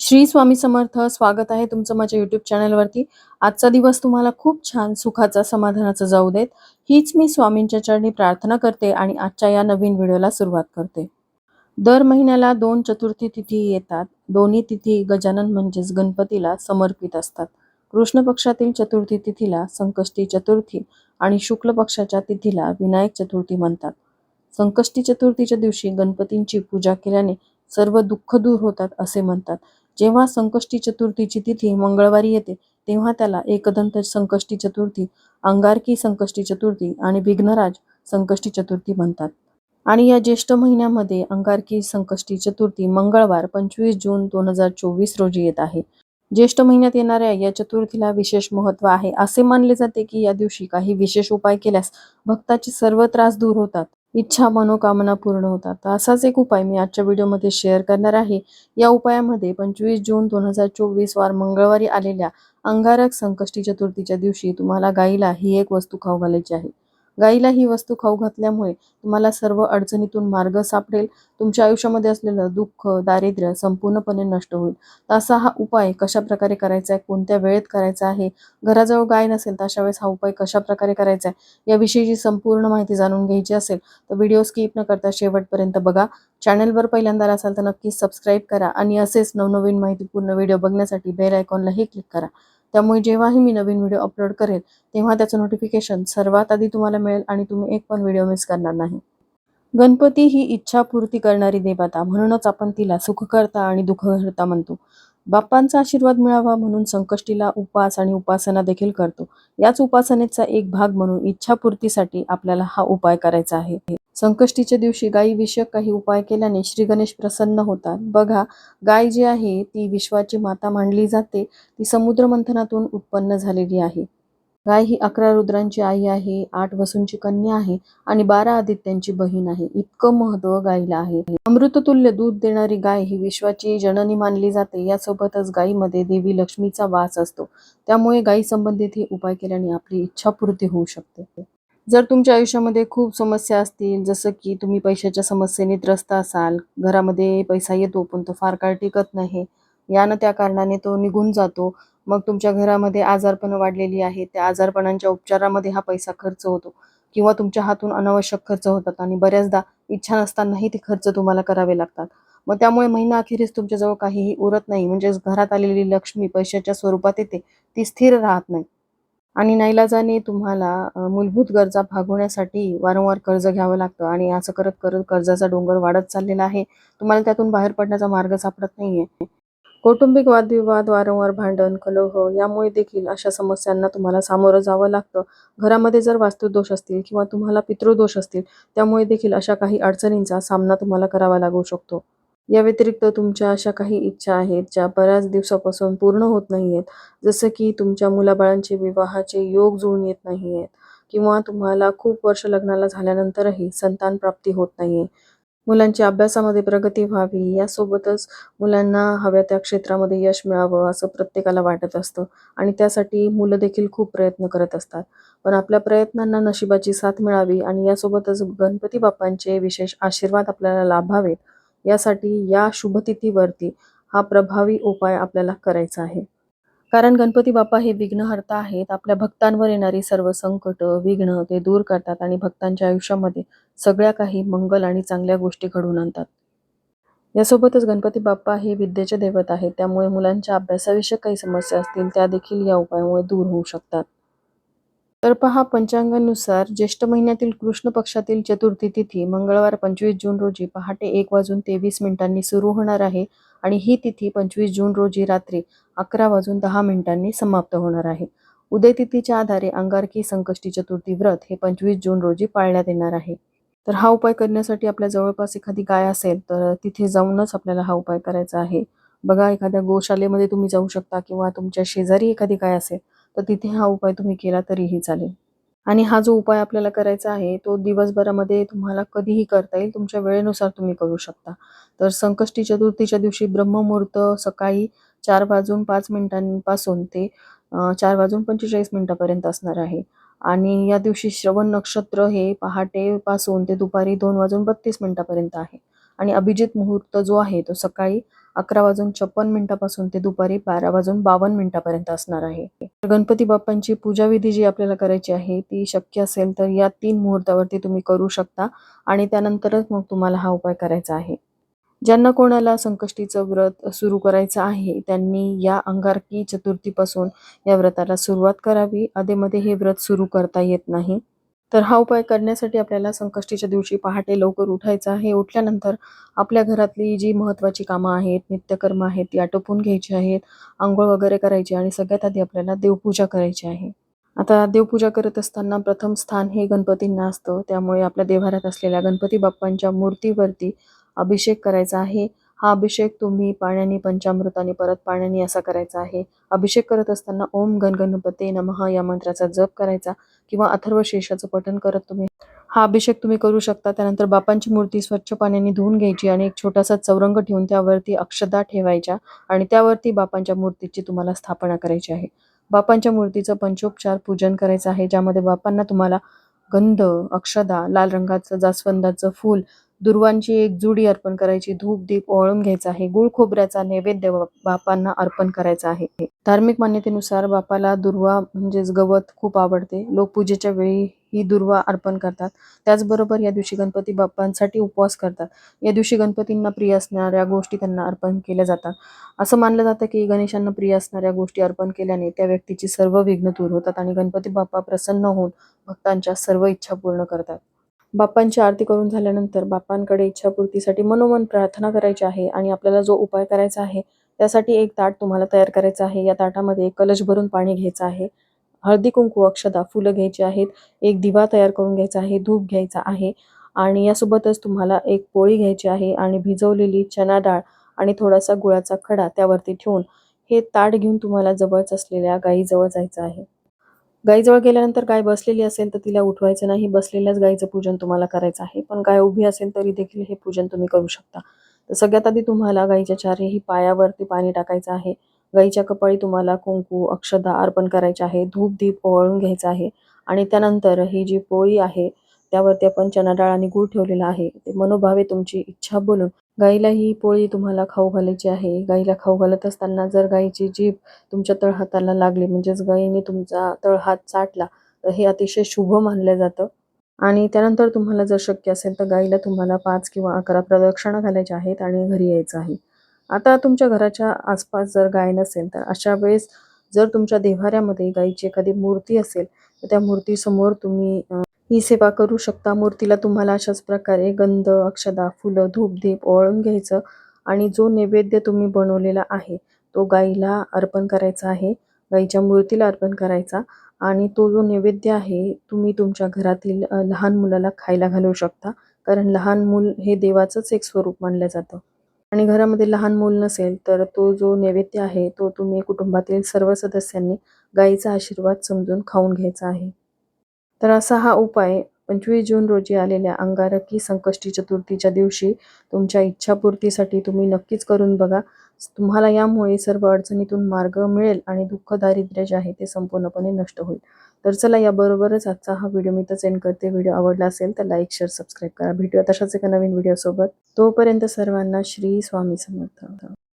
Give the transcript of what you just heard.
श्री स्वामी समर्थ स्वागत आहे तुमचं माझ्या युट्यूब चॅनलवरती आजचा दिवस तुम्हाला खूप छान सुखाचा समाधानाचा जाऊ देत. हीच मी स्वामींच्या चरणी प्रार्थना करते आणि आजच्या या नवीन व्हिडिओला सुरुवात करते. दर महिन्याला दोन चतुर्थी तिथी येतात. दोन्ही तिथी गजानन म्हणजेच गणपतीला समर्पित असतात. कृष्ण पक्षातील चतुर्थी तिथीला संकष्टी चतुर्थी आणि शुक्ल पक्षाच्या तिथीला विनायक चतुर्थी म्हणतात. संकष्टी चतुर्थीच्या दिवशी गणपतींची पूजा केल्याने सर्व दुःख दूर होतात असे म्हणतात. जेव्हा संकष्टी चतुर्थीची तिथी मंगळवारी येते तेव्हा त्याला एकदंत संकष्टी चतुर्थी अंगारकी संकष्टी चतुर्थी आणि विघ्नराज संकष्टी चतुर्थी म्हणतात. आणि या ज्येष्ठ महिन्यामध्ये अंगारकी संकष्टी चतुर्थी मंगळवार पंचवीस जून दोन हजार चोवीस रोजी येत आहे. ज्येष्ठ महिन्यात येणाऱ्या या चतुर्थीला विशेष महत्त्व आहे. असे मानले जाते की या दिवशी काही विशेष उपाय केल्यास भक्ताचे सर्व त्रास दूर होतात. इच्छा मनोकामना पूर्ण होतात. तर असाच एक उपाय मी आजच्या व्हिडिओमध्ये शेअर करणार आहे. या उपायामध्ये पंचवीस जून दोन हजार चोवीस वार मंगळवारी आलेल्या अंगारक संकष्टी चतुर्थीच्या दिवशी तुम्हाला गाईला ही एक वस्तू खाऊ घालायची आहे. गाईला ही वस्तू खाऊ घातल्यामुळे तुम्हाला सर्व अडचणीतून मार्ग सापडेल. तुमच्या आयुष्यामध्ये असलेलं दुःख दारिद्र्य संपूर्णपणे नष्ट होईल. तर असा हा उपाय कशा प्रकारे करायचा आहे? कोणत्या वेळेत करायचा आहे? घराजवळ गाय नसेल तर अशा वेळेस हा उपाय कशा प्रकारे करायचा आहे? याविषयीची संपूर्ण माहिती जाणून घ्यायची असेल तर व्हिडिओ स्किप न करता शेवटपर्यंत बघा. चॅनलवर पहिल्यांदा असाल तर नक्कीच सबस्क्राईब करा आणि असेच नवनवीन माहितीपूर्ण व्हिडिओ बघण्यासाठी बेल आयकॉनलाही क्लिक करा. त्यामुळे जेव्हाही मी नवीन व्हिडिओ अपलोड करेल तेव्हा त्याचं नोटिफिकेशन सर्वात आधी तुम्हाला मिळेल आणि तुम्ही एक पण व्हिडिओ मिस करणार नाही. गणपती ही इच्छापूर्ती करणारी देवता म्हणूनच आपण तिला सुखकर्ता आणि दुःखहर्ता म्हणतो. बाप्पांचा आशीर्वाद मिळावा म्हणून संकष्टीला उपास आणि उपासना देखील करतो. याच उपासनेचा एक भाग म्हणून इच्छापूर्तीसाठी आपल्याला हा उपाय करायचा आहे. संकष्टीच्या दिवशी गायी विषयक काही उपाय केल्याने श्री गणेश प्रसन्न होतात. बघा गाय जी आहे ती विश्वाची माता मानली जाते. ती समुद्र मंथनातून उत्पन्न झालेली आहे. गाय ही अकरा रुद्रांची आई आहे आठ वसूंची कन्या आहे आणि बारा आदित्यांची बहीण आहे. इतकं महत्त्व गायीला आहे. अमृततुल्य दूध देणारी गाय ही विश्वाची जननी मानली जाते. यासोबतच गायीमध्ये देवी लक्ष्मीचा वास असतो. त्यामुळे गायी संबंधित हे उपाय केल्याने आपली इच्छापूर्ती होऊ शकते. जर तुमच्या आयुष्यामध्ये खूप समस्या असतील जसं की तुम्ही पैशाच्या समस्येने त्रस्त असाल घरामध्ये पैसा येतो पण तो फार काळ टिकत नाही यानं त्या कारणाने तो निघून जातो. मग तुमच्या घरामध्ये आजारपणं वाढलेली आहे त्या आजारपणांच्या उपचारामध्ये हा पैसा खर्च होतो. किंवा तुमच्या हातून अनावश्यक खर्च होतात आणि बऱ्याचदा इच्छा नसतानाही ते खर्च तुम्हाला करावे लागतात. मग त्यामुळे महिना अखेरीस तुमच्याजवळ काहीही उरत नाही. म्हणजेच घरात आलेली लक्ष्मी पैशाच्या स्वरूपात येते. ती स्थिर राहत नाही. आणि नाईलाजाने तुम्हाला मूलभूत गरजा भागवण्यासाठी वारंवार कर्ज घ्यावं लागतं. आणि असं करत करत कर्जाचा डोंगर वाढत चाललेला आहे. तुम्हाला त्यातून बाहेर पडण्याचा मार्ग सापडत नाहीये. कौटुंबिक वादविवाद वारंवार भांडण कलह यामुळे देखील अशा समस्यांना तुम्हाला सामोरं जावं लागतं. घरामध्ये जर वास्तुदोष असतील किंवा तुम्हाला पितृदोष असतील त्यामुळे देखील अशा काही अडचणींचा सामना तुम्हाला करावा लागू शकतो. या व्यतिरिक्त तुमच्या अशा काही इच्छा आहेत ज्या बऱ्याच दिवसापासून पूर्ण होत नाही आहेत जसं की तुमच्या मुलाबाळांचे विवाहाचे योग जुळून येत नाही आहेत किंवा तुम्हाला खूप वर्ष लग्नाला झाल्यानंतरही संतान प्राप्ती होत नाही आहे मुलांची अभ्यासामध्ये प्रगती व्हावी यासोबतच मुलांना हव्या त्या क्षेत्रामध्ये यश मिळावं असं प्रत्येकाला वाटत असतं. आणि त्यासाठी मुलं देखील खूप प्रयत्न करत असतात. पण आपल्या प्रयत्नांना नशिबाची साथ मिळावी आणि यासोबतच गणपती बाप्पांचे विशेष आशीर्वाद आपल्याला लाभावेत यासाठी या शुभतिथीवरती हा प्रभावी उपाय आपल्याला करायचा आहे. कारण गणपती बाप्पा हे विघ्नहर्ता आहेत. आपल्या भक्तांवर येणारी सर्व संकट विघ्न ते दूर करतात आणि भक्तांच्या आयुष्यामध्ये सगळ्या काही मंगल आणि चांगल्या गोष्टी घडवून आणतात. यासोबतच गणपती बाप्पा हे विद्येचे दैवत आहेत. त्यामुळे मुलांच्या अभ्यासाविषयक काही समस्या असतील त्या देखील या उपायामुळे दूर होऊ शकतात. तर पहा पंचांगानुसार ज्येष्ठ महिन्यातील कृष्ण पक्षातील चतुर्थी तिथी मंगळवार पंचवीस जून रोजी पहाटे एक वाजून तेवीस मिनिटांनी सुरू होणार आहे आणि ही तिथी पंचवीस जून रोजी रात्री अकरा वाजून दहा मिनिटांनी समाप्त होणार आहे. उदय तिथीच्या आधारे अंगारकी संकष्टी चतुर्थी व्रत हे पंचवीस जून रोजी पाळण्यात येणार आहे. तर हा उपाय करण्यासाठी आपल्या जवळपास एखादी गाय असेल तर तिथे जाऊनच आपल्याला हा उपाय करायचा आहे. बघा एखाद्या गोशालेमध्ये तुम्ही जाऊ शकता किंवा तुमच्या शेजारी एखादी गाय असेल तर तिथे हा उपाय तुम्ही केला तरीही चालेल. आणि हा जो उपाय आपल्याला करायचा आहे तो दिवसभरामध्ये तुम्हाला कधीही करता येईल. तुमच्या वेळेनुसार तुम्ही करू शकता. तर संकष्टी चतुर्थीच्या दिवशी ब्रह्ममुहूर्त सकाळी चार वाजून पाच मिनिटांपासून ते चार वाजून पंचेचाळीस मिनिटापर्यंत असणार आहे. आणि या दिवशी श्रवण नक्षत्र हे पहाटेपासून ते दुपारी दोन वाजून बत्तीस मिनिटापर्यंत आहे. आणि अभिजित मुहूर्त जो आहे तो सकाळी अकरा वाजून छप्पन मिनिटापासून ते दुपारी बारा वाजून बावन्न मिनिटापर्यंत असणार आहे. गणपती बाप्पांची पूजाविधी जी आपल्याला करायची आहे ती शक्य असेल तर या तीन मुहूर्तावरती तुम्ही करू शकता आणि त्यानंतरच मग तुम्हाला हा उपाय करायचा आहे. ज्यांना कोणाला संकष्टीचं व्रत सुरू करायचं आहे त्यांनी या अंगारकी चतुर्थीपासून या व्रताला सुरुवात करावी. अधेमध्ये हे व्रत सुरू करता येत नाही. तर हा उपाय करण्यासाठी आपल्याला संकष्टीच्या दिवशी पहाटे लवकर उठायचं आहे. उठल्यानंतर आपल्या घरातली जी महत्त्वाची कामं आहेत नित्यकर्म आहेत ती आटोपून घ्यायची आहेत. आंघोळ वगैरे करायची आणि सगळ्यात आधी आपल्याला देवपूजा करायची आहे. आता देवपूजा करत असताना प्रथम स्थान हे गणपतींना असतं. त्यामुळे आपल्या देवारात असलेल्या गणपती बाप्पांच्या मूर्तीवरती अभिषेक करायचा आहे. हा अभिषेक तुम्ही पाण्याने पंचामृताने परत पाण्याने असा करायचा आहे. अभिषेक करत असताना ओम गण गणपते नमः या मंत्राचा जप करायचा किंवा अथर्व शेषाचं पठण करत तुम्ही हा अभिषेक तुम्ही करू शकता. त्यानंतर बापांची मूर्ती स्वच्छ पाण्याने धुवून घ्यायची आणि एक छोटासा चौरंग ठेवून त्यावरती अक्षदा ठेवायच्या आणि त्यावरती बापांच्या मूर्तीची तुम्हाला स्थापना करायची आहे. बापांच्या मूर्तीचं पंचोपचार पूजन करायचं आहे ज्यामध्ये बापांना तुम्हाला गंध अक्षदा लाल रंगाचं जास्वंदाचं फूल दुर्वांची एक जुडी अर्पण करायची. धूप दीप ओळून घ्यायचा आहे. गुळ खोबऱ्याचा नैवेद्य बापांना अर्पण करायचा आहे. धार्मिक मान्यतेनुसार बापाला दुर्वा म्हणजेच गवत खूप आवडते. लोक पूजेच्या वेळी ही दुर्वा अर्पण करतात. त्याचबरोबर या दिवशी गणपती बाप्पांसाठी उपवास करतात. या दिवशी गणपतींना प्रिय असणाऱ्या गोष्टी त्यांना अर्पण केल्या जातात. असं मानलं जातं की गणेशांना प्रिय असणाऱ्या गोष्टी अर्पण केल्याने त्या व्यक्तीची सर्व विघ्न दूर होतात आणि गणपती बाप्पा प्रसन्न होऊन भक्तांच्या सर्व इच्छा पूर्ण करतात. बाप्पांची आरती करून झाल्यानंतर बाप्पांकडे इच्छापूर्तीसाठी मनोमन प्रार्थना करायची आहे आणि आपल्याला जो उपाय करायचा आहे त्यासाठी एक ताट तुम्हाला तयार करायचं आहे. या ताटामध्ये एक कलश भरून पाणी घ्यायचं आहे. हळदी कुंकू अक्षदा फुलं घ्यायची आहेत. एक दिवा तयार करून घ्यायचा आहे धूप घ्यायचा आहे आणि यासोबतच तुम्हाला एक पोळी घ्यायची आहे आणि भिजवलेली चना डाळ आणि थोडासा गुळाचा खडा त्यावरती ठेवून हे ताट घेऊन तुम्हाला जवळच असलेल्या गायीजवळ जायचं आहे. गायीजवळ गेल्यानंतर गाय बसलेली असेल तर तिला उठवायचं नाही. बसलेल्याच गायीचं पूजन तुम्हाला करायचं आहे. पण गाय उभी असेल तरी देखील हे पूजन तुम्ही करू शकता. तर सगळ्यात आधी तुम्हाला गायीच्या चारही पायावरती पाणी टाकायचं आहे. गाईच्या कपाळी तुम्हाला कुंकू अक्षदा अर्पण करायचे आहे. धूप दीप ओवाळून घ्यायचं आहे. आणि त्यानंतर ही जी पोळी आहे त्यावरती आपण चना डाळ आणि गूळ ठेवलेला आहे. ते मनोभावे तुमची इच्छा बोलून गाईला ही पोळी तुम्हाला खाऊ घालायची आहे. गाईला खाऊ घालत असताना जर गाईची जीभ तुमच्या तळहाताला लागली म्हणजेच गाईने तुमचा तळहात चाटला तर हे अतिशय शुभ मानलं जातं. आणि त्यानंतर तुम्हाला जर शक्य असेल तर गाईला तुम्हाला पाच किंवा अकरा प्रदक्षिणा घालायच्या आहेत आणि घरी यायचं आहे. आता तुमच्या घराच्या आसपास जर गाय नसेल तर अशा वेळेस जर तुमच्या देव्हाऱ्यामध्ये गाईची एखादी मूर्ती असेल तर त्या मूर्तीसमोर तुम्ही ही सेवा करू शकता. मूर्तीला तुम्हाला अशाच प्रकारे गंध अक्षदा फुलं धूपदीप ओळून घ्यायचं आणि जो नैवेद्य तुम्ही बनवलेला आहे तो गाईला अर्पण करायचा आहे. गाईच्या मूर्तीला अर्पण करायचा आणि तो जो नैवेद्य आहे तुम्ही तुमच्या घरातील लहान मुलाला खायला घालू शकता. कारण लहान मूल हे देवाचंच एक स्वरूप मानलं जातं. आणि घरामध्ये लहान मूल नसेल तर तो जो नैवेद्य आहे तो तुम्ही कुटुंबातील सर्व सदस्यांनी गाईचा आशीर्वाद समजून खाऊन घ्यायचा आहे. तर असा हा उपाय पंचवीस जून रोजी आलेल्या अंगारकी संकष्टी चतुर्थीच्या दिवशी तुमच्या इच्छापूर्तीसाठी तुम्ही नक्कीच करून बघा. तुम्हाला यामुळे सर्व अडचणीतून मार्ग मिळेल आणि दुःख दारिद्र्य जे आहे ते संपूर्णपणे नष्ट होईल. तर चला याबरोबरच आजचा हा व्हिडिओ मी तर एंड करते. व्हिडिओ आवडला असेल तर लाईक शेअर सबस्क्राईब करा. भेटूया तशाच एका नवीन व्हिडिओसोबत. तोपर्यंत सर्वांना श्री स्वामी समर्थ.